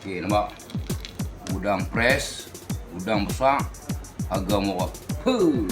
Okey, nampak? Udang press, udang besar, harga murah. Huh.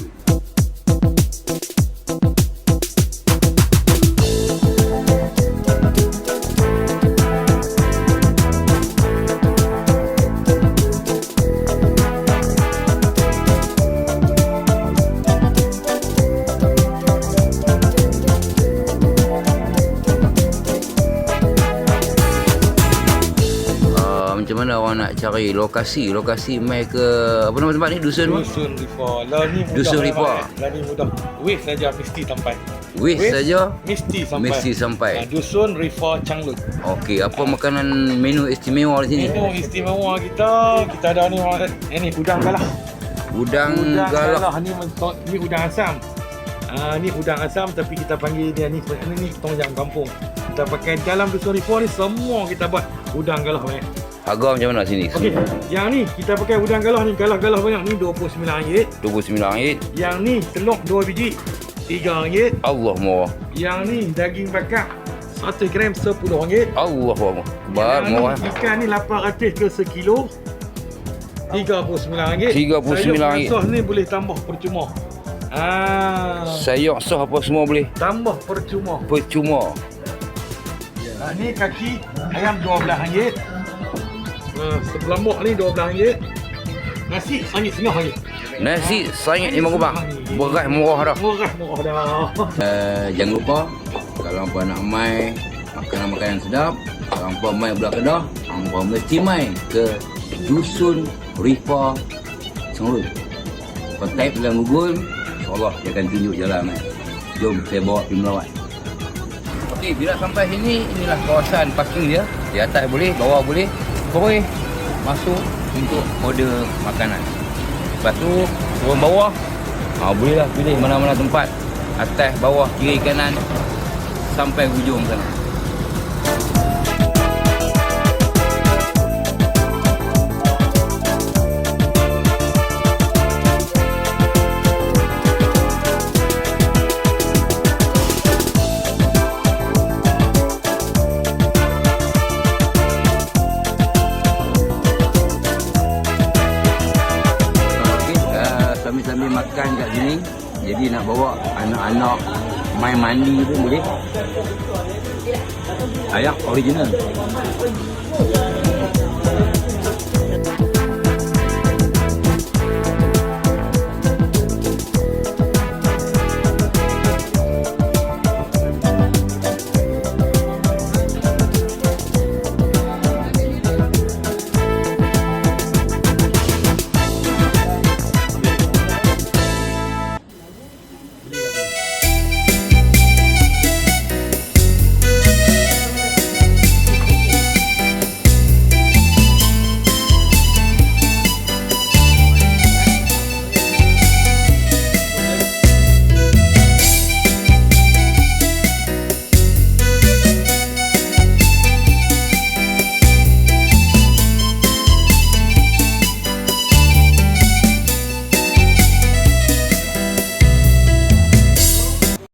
Macam mana orang nak cari lokasi lokasi mai ke apa nama tempat ni dusun? Dusun Rifa. Lah ni mudah. Dusun Rifa. lah, eh. Lah ni mudah. Wave saja mesti sampai. Wis saja Mesti sampai. mesti sampai. Ha, Dusun Rifa Changlun. Okey, apa makanan menu istimewa di sini? Ini istimewa kita. Kita ada ni eh, ni udang galah. Udang Udang galak. galah ni ni udang asam. Ah ni udang asam tapi kita panggil dia ni ni, ni tongjang kampung. Kita pakai dalam Dusun Rifa ni semua kita buat udang galah banyak. Harga macam mana sini? Okey, yang ni kita pakai udang galah ni galah-galah banyak ni RM29. RM29. Yang ni telur 2 biji RM3. Allah murah. Yang ni daging bakar 1 gram RM10. Allah murah. Bar murah. ikan ni 800 ke sekilo RM39. RM39. Sayur basah ni boleh tambah percuma. Ah, Sayur sah apa semua boleh. tambah percuma. Percuma. Ha, ni kaki ayam RM12. Ha, sebelah mok ni RM12. Nasi RM1.5. Nasi sangat lima kubang. Beras murah dah. Murah murah dah. Uh, jangan lupa kalau hampa nak mai makanan-makanan sedap, kalau hampa mai belah Kedah, hampa mesti mai ke Dusun Rifa Sengrun. Kau type dalam Google, insyaAllah dia akan tunjuk jalan mai. Jom saya bawa pergi melawat. Okey, bila sampai sini, inilah kawasan parking dia. Di atas boleh, bawah boleh. Boleh masuk untuk order makanan. Lepas tu, turun bawah. Ha, bolehlah pilih mana-mana tempat. Atas, bawah, kiri, kanan. Sampai hujung sana. Makan kat sini. Jadi nak bawa anak-anak main mandi pun boleh. Ayak original.